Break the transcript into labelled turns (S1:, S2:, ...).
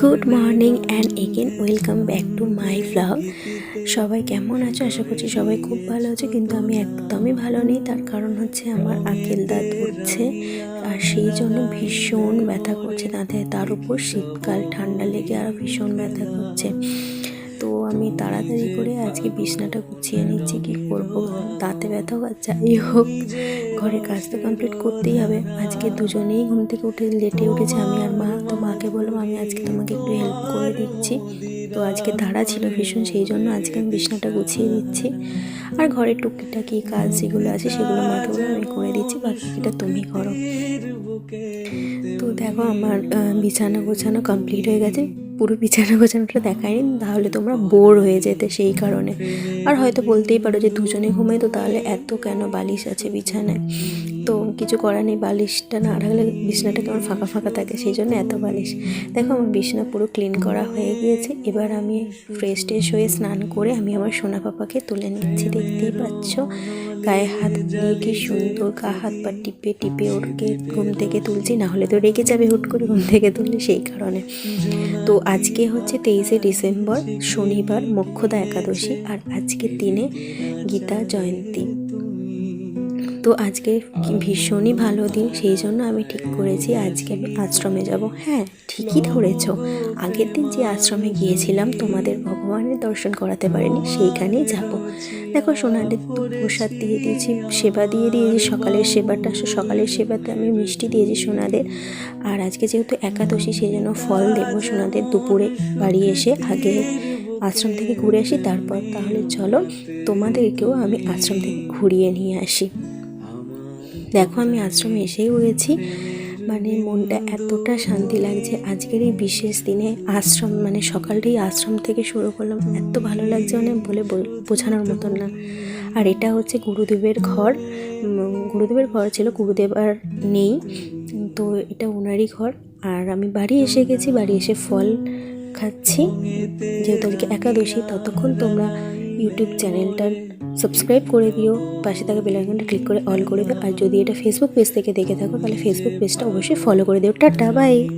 S1: Good morning and again welcome back to my vlog সবাই কেমন আছো? আশা করছি সবাই খুব ভালো আছে, কিন্তু আমি একদমই ভালো নেই। তার কারণ হচ্ছে আমার আকেল দাঁত উঠছে আর সেই জন্য ভীষণ ব্যথা করছে। দাঁতে তার উপর শীতকাল, ঠান্ডা লেগে আরও ভীষণ ব্যথা করছে। আমি তাড়াতাড়ি করে আজকে বিছনাটা গুছিয়ে নিচ্ছি, কি করব? দাঁতে ব্যথা হোক আর যাই হোক, ঘরের কাজ তো কমপ্লিট করতেই হবে। আজকে দুজনেই ঘুম থেকে উঠে লেটে উঠেছে, আমি আর মা। তো মাকে বললাম, আমি আজকে তোমাকে একটু হেল্প করে দিচ্ছি। তো আজকে তাড়া ছিল ভীষণ, সেই জন্য আজকে আমি বিছনাটা গুছিয়ে দিচ্ছি আর ঘরের টুকিটাকি কাজ যেগুলো আছে, সেগুলো মাকে বলে আমি করে দিচ্ছি, বাকিটা তুমি করো। তো দেখো, আমার বিছানা গোছানো কমপ্লিট হয়ে গেছে। পুরো বিছানা গোছানোটা দেখায়নি, তাহলে তোমরা বোর হয়ে যেতে সেই কারণে। আর হয়তো বলতেই পারো যে দুজনে ঘুমাই তো, তাহলে এত কেন বালিশ আছে বিছানায়? তো কিছু করার নেই, বালিশটা না রাখলে বিছানাটা কেমন ফাঁকা ফাঁকা থাকে, সেই জন্য এত বালিশ। দেখো, আমার বিছানা পুরো ক্লিন করা হয়ে গিয়েছে, এবার আমি ফ্রেশ ট্রেশ হয়ে স্নান করে আমি আমার সোনা পাপাকে তুলে নিচ্ছি, দেখতেই পাচ্ছ? গায়ে হাত দিয়ে কি সুন্দর, গা হাত পা টিপে টিপে ওরকে ঘুম থেকে তুলছি, না হলে তো রেগে যাবে হুট করে ঘুম থেকে তুললে সেই কারণে। তো আজকে হচ্ছে তেইশে ডিসেম্বর শনিবার মোক্ষদা একাদশী আর আজকের দিনে গীতা জয়ন্তী। তো আজকে ভীষণই ভালো দিন, সেই জন্য আমি ঠিক করেছি আজকে আমি আশ্রমে যাব। হ্যাঁ ঠিকই ধরেছ। আগের দিন যে আশ্রমে গিয়েছিলাম, তোমাদের ভগবানের দর্শন করাতে পারিনি, সেইখানেই যাব। দেখো তো প্রসাদ দিয়ে দিয়েছি, সেবা দিয়ে দিয়েছি, সকালের সেবাটা, সকালের সেবাতে আমি মিষ্টি দিয়েছি সোনাদের। আর আজকে যেহেতু একাদশী, সেই জন্য ফল দেবো সোনাদের দুপুরে বাড়ি এসে, আগে আশ্রম থেকে ঘুরে আসি, তারপর তাহলে চলো তোমাদেরকেও আমি আশ্রম থেকে ঘুরিয়ে নিয়ে আসি। দেখো, আমি আশ্রমে এসেই উড়েছি মানে মনটা এতটা শান্তি লাগছে। আজকের এই বিশেষ দিনে আশ্রম মানে সকালটাই আশ্রম থেকে শুরু করলাম। এত ভালো লাগছে মানে বলে বোঝানোর মতন না। আর এটা হচ্ছে গুরুদেবের ঘর। গুরুদেবের ঘর ছিল, গুরুদেব আর নেই। তো এটা ওনারই ঘর। আর আমি বাড়ি এসে গেছি, বাড়ি এসে ফল খাচ্ছি। যেহেতু আজকে একাদশী, ততক্ষণ তোমরা ইউটিউব চ্যানেলটা সাবস্ক্রাইব করে দিও, পাশে থাকা বেল আইকনটা ক্লিক করে অল করে দিও। আর যদি এটা ফেসবুক পেজ থেকে দেখে থাকো, তাহলে ফেসবুক পেজটা অবশ্যই ফলো করে দিও। Tata bye